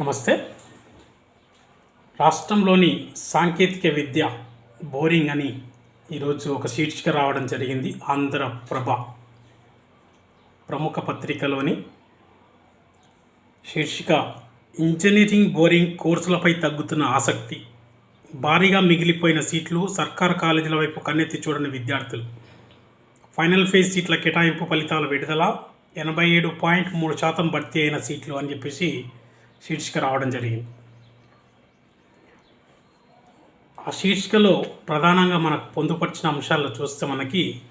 నమస్తే. రాష్ట్రంలోని సాంకేతిక విద్య బోరింగ్ అని ఈరోజు ఒక శీర్షిక రావడం జరిగింది. ఆంధ్రప్రభ ప్రముఖ పత్రికలోని శీర్షిక ఇంజనీరింగ్ బోరింగ్ కోర్సులపై తగ్గుతున్న ఆసక్తి భారీగా మిగిలిపోయిన సీట్లు సర్కారు కాలేజీల వైపు కన్నెత్తి చూడని విద్యార్థులు. ఫైనల్ ఫేజ్ సీట్ల కేటాయింపు ఫలితాల విడుదల ఎనభై ఏడు పాయింట్ మూడు శాతం భర్తీ అయిన సీట్లు అని చెప్పేసి శీర్షిక రావడం జరిగింది. ఆ శీర్షికలో ప్రధానంగా మనకు పొందుపరిచిన అంశాల్లో చూస్తే మనకి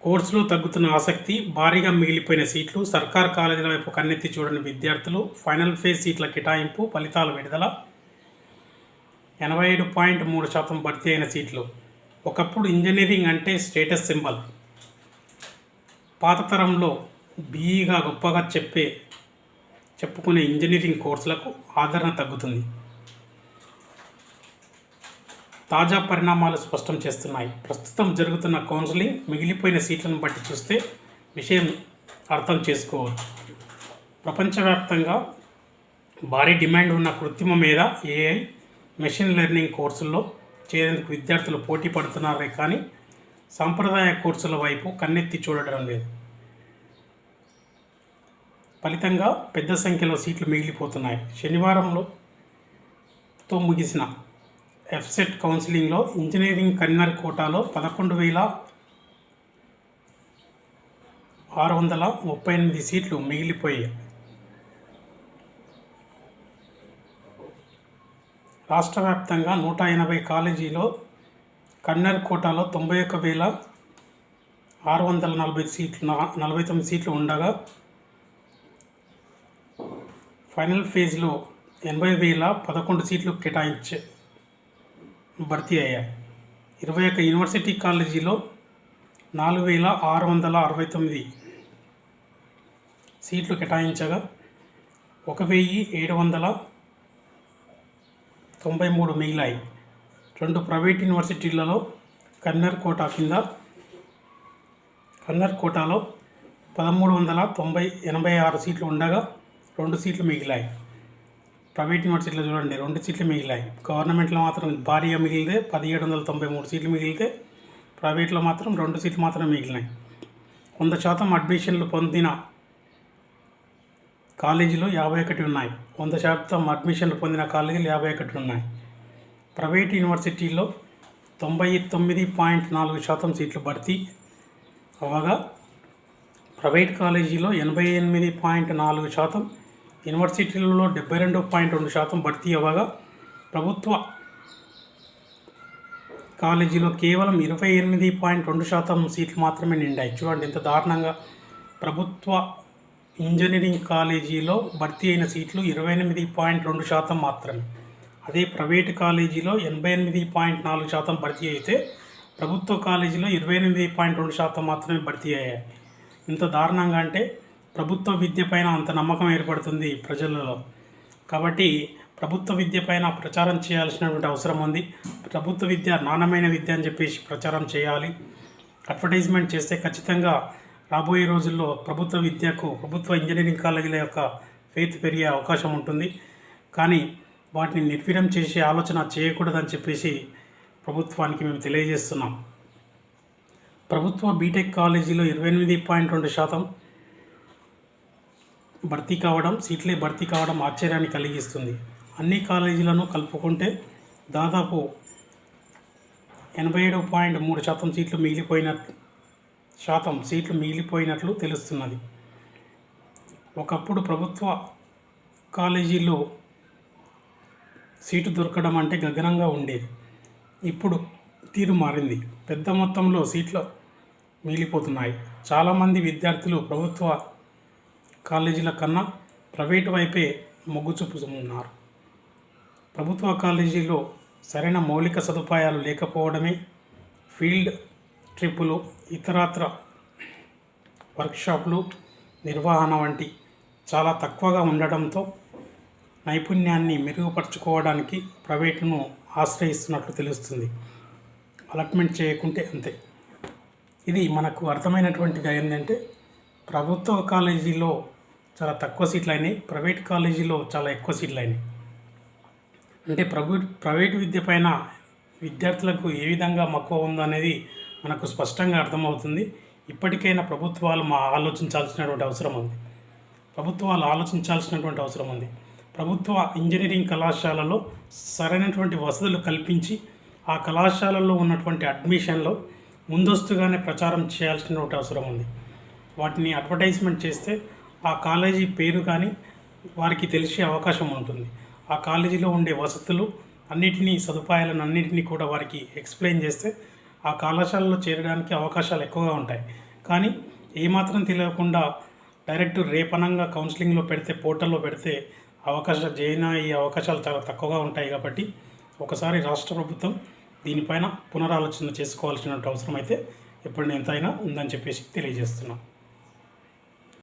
కోర్సులో తగ్గుతున్న ఆసక్తి భారీగా మిగిలిపోయిన సీట్లు సర్కార్ కాలేజీల వైపు కన్నెత్తి చూడని విద్యార్థులు ఫైనల్ ఫేజ్ సీట్ల కేటాయింపు ఫలితాల విడుదల ఎనభై ఏడు పాయింట్ మూడు శాతం భర్తీ అయిన సీట్లు. ఒకప్పుడు ఇంజనీరింగ్ అంటే స్టేటస్ సింబల్. పాత తరంలో బీఈగా గొప్పగా చెప్పే చెప్పుకునే ఇంజనీరింగ్ కోర్సులకు ఆదరణ తగ్గుతుంది. తాజా పరిణామాలు స్పష్టం చేస్తున్నాయి. ప్రస్తుతం జరుగుతున్న కౌన్సిలింగ్ మిగిలిపోయిన సీట్లను బట్టి చూస్తే విషయం అర్థం చేసుకోవచ్చు. ప్రపంచవ్యాప్తంగా భారీ డిమాండ్ ఉన్న కృత్రిమ మీద ఏఐ మెషిన్ లెర్నింగ్ కోర్సుల్లో చేరేందుకు విద్యార్థులు పోటీ పడుతున్నారే కానీ సాంప్రదాయ కోర్సుల వైపు కన్నెత్తి చూడడం లేదు. ఫలితంగా పెద్ద సంఖ్యలో సీట్లు మిగిలిపోతున్నాయి. శనివారంలో తో ముగిసిన ఎఫ్సెట్ కౌన్సిలింగ్లో ఇంజనీరింగ్ కన్వీనర్ కోటాలో పదకొండు వేల ఆరు వందల ముప్పై ఎనిమిది సీట్లు మిగిలిపోయాయి. రాష్ట్ర వ్యాప్తంగా నూట ఎనభై కాలేజీలో కన్నర్ కోటాలో తొంభై ఒక్క వేల ఆరు వందల నలభై సీట్లు నలభై తొమ్మిది సీట్లు ఉండగా ఫైనల్ ఫేజ్లో ఎనభై వేల పదకొండు సీట్లు కేటాయించే భర్తీ అయ్యాయి. ఇరవై ఒక్క యూనివర్సిటీ కాలేజీలో నాలుగు వేల ఆరు వందల అరవై తొమ్మిది సీట్లు కేటాయించగా ఒక వెయ్యి ఏడు వందల తొంభై మూడు మిగిలాయి. రెండు ప్రైవేట్ యూనివర్సిటీలలో కన్నర్ కోటా కింద కన్నర్ కోటాలో పదమూడు వందల తొంభై ఎనభై ఆరు సీట్లు ఉండగా రెండు సీట్లు మిగిలాయి. ప్రైవేట్ యూనివర్సిటీలో చూడండి రెండు సీట్లు మిగిలాయి. గవర్నమెంట్లో మాత్రం భారీగా మిగిలితే పదిహేడు వందల తొంభై మూడు సీట్లు మిగిలితే ప్రైవేట్లో మాత్రం రెండు సీట్లు మాత్రం మిగిలినాయి. వంద శాతం అడ్మిషన్లు పొందిన కాలేజీలు యాభై ఒకటి ఉన్నాయి. వంద శాతం అడ్మిషన్లు పొందిన కాలేజీలు యాభై ఒకటి ఉన్నాయి. ప్రైవేట్ యూనివర్సిటీల్లో తొంభై తొమ్మిది పాయింట్ నాలుగు శాతం సీట్లు భర్తీ అవగా ప్రైవేట్ కాలేజీలో ఎనభై ఎనిమిది పాయింట్ నాలుగు శాతం యూనివర్సిటీలలో డెబ్బై రెండు పాయింట్ రెండు శాతం భర్తీ అవ్వగా ప్రభుత్వ కాలేజీలో కేవలం ఇరవై ఎనిమిది పాయింట్ రెండు శాతం సీట్లు మాత్రమే నిండాయి. చూడండి ఎంత దారుణంగా. ప్రభుత్వ ఇంజనీరింగ్ కాలేజీలో భర్తీ అయిన సీట్లు ఇరవై ఎనిమిది పాయింట్ రెండు శాతం మాత్రమే. అదే ప్రైవేట్ కాలేజీలో ఎనభై ఎనిమిది పాయింట్ నాలుగు శాతం భర్తీ అయితే ప్రభుత్వ కాలేజీలో ఇరవై ఎనిమిది పాయింట్ రెండు శాతం మాత్రమే భర్తీ అయ్యాయి. ఇంత దారుణంగా అంటే ప్రభుత్వ విద్య పైన అంత నమ్మకం ఏర్పడుతుంది ప్రజలలో. కాబట్టి ప్రభుత్వ విద్య పైన ప్రచారం చేయాల్సినటువంటి అవసరం ఉంది. ప్రభుత్వ విద్య నాణ్యమైన విద్య అని చెప్పేసి ప్రచారం చేయాలి. అడ్వర్టైజ్మెంట్ చేస్తే ఖచ్చితంగా రాబోయే రోజుల్లో ప్రభుత్వ విద్యకు ప్రభుత్వ ఇంజనీరింగ్ కాలేజీల యొక్క ఫెయిత్ పెరిగే అవకాశం ఉంటుంది. కానీ వాటిని నిర్వీర్యం చేసే ఆలోచన చేయకూడదని చెప్పేసి ప్రభుత్వానికి మేము తెలియజేస్తున్నాం. ప్రభుత్వ బీటెక్ కాలేజీలో ఇరవై ఎనిమిది పాయింట్ రెండు శాతం భర్తీ కావడం సీట్లే భర్తీ కావడం ఆశ్చర్యాన్ని కలిగిస్తుంది. అన్ని కాలేజీలను కలుపుకుంటే దాదాపు ఎనభై ఏడు పాయింట్ మూడు శాతం సీట్లు మిగిలిపోయినట్లు శాతం సీట్లు మిగిలిపోయినట్లు తెలుస్తున్నది. ఒకప్పుడు ప్రభుత్వ కాలేజీల్లో సీటు దొరకడం అంటే గగనంగా ఉండేది. ఇప్పుడు తీరు మారింది. పెద్ద మొత్తంలో సీట్లు మిగిలిపోతున్నాయి. చాలామంది విద్యార్థులు ప్రభుత్వ కాలేజీల కన్నా ప్రైవేటు వైపే మొగ్గు చూపుతున్నారు. ప్రభుత్వ కాలేజీలో సరైన మౌలిక సదుపాయాలు లేకపోవడమే ఫీల్డ్ ట్రిప్పులు ఇతరత్ర వర్క్షాప్లు నిర్వహణ వంటి చాలా తక్కువగా ఉండడంతో నైపుణ్యాన్ని మెరుగుపరుచుకోవడానికి ప్రైవేటును ఆశ్రయిస్తున్నట్లు తెలుస్తుంది. అలాట్మెంట్ చేయకుంటే అంతే. ఇది మనకు అర్థమైనటువంటిది ఏంటంటే ప్రభుత్వ కాలేజీలో చాలా తక్కువ సీట్లు అయినాయి ప్రైవేట్ కాలేజీలో చాలా ఎక్కువ సీట్లు అయినాయి అంటే ప్రభు ప్రైవేట్ విద్య పైన విద్యార్థులకు ఏ విధంగా మక్కువ ఉందో అనేది మనకు స్పష్టంగా అర్థమవుతుంది. ఇప్పటికైనా ప్రభుత్వాలు మా ఆలోచించాల్సినటువంటి అవసరం ఉంది. ప్రభుత్వాలు ఆలోచించాల్సినటువంటి అవసరం ఉంది. ప్రభుత్వ ఇంజనీరింగ్ కళాశాలలో సరైనటువంటి వసతులు కల్పించి ఆ కళాశాలలో ఉన్నటువంటి అడ్మిషన్లో ముందస్తుగానే ప్రచారం చేయాల్సినటువంటి అవసరం ఉంది. వాటిని అడ్వర్టైజ్మెంట్ చేస్తే ఆ కాలేజీ పేరు కానీ వారికి తెలిసే అవకాశం ఉంటుంది. ఆ కాలేజీలో ఉండే వసతులు అన్నిటినీ సదుపాయాలను అన్నిటినీ కూడా వారికి ఎక్స్ప్లెయిన్ చేస్తే ఆ కళాశాలలో చేరడానికి అవకాశాలు ఎక్కువగా ఉంటాయి. కానీ ఏమాత్రం తెలియకుండా డైరెక్ట్ రేపనంగా కౌన్సిలింగ్లో పెడితే పోర్టల్లో పెడితే అవకాశాలు జాయిన్ అయ్యే అవకాశాలు చాలా తక్కువగా ఉంటాయి కాబట్టి ఒకసారి రాష్ట్ర ప్రభుత్వం దీనిపైన పునరాలోచన చేసుకోవాల్సిన అవసరం అయితే ఎప్పుడు ఎంతైనా ఉందని చెప్పేసి తెలియజేస్తున్నాం.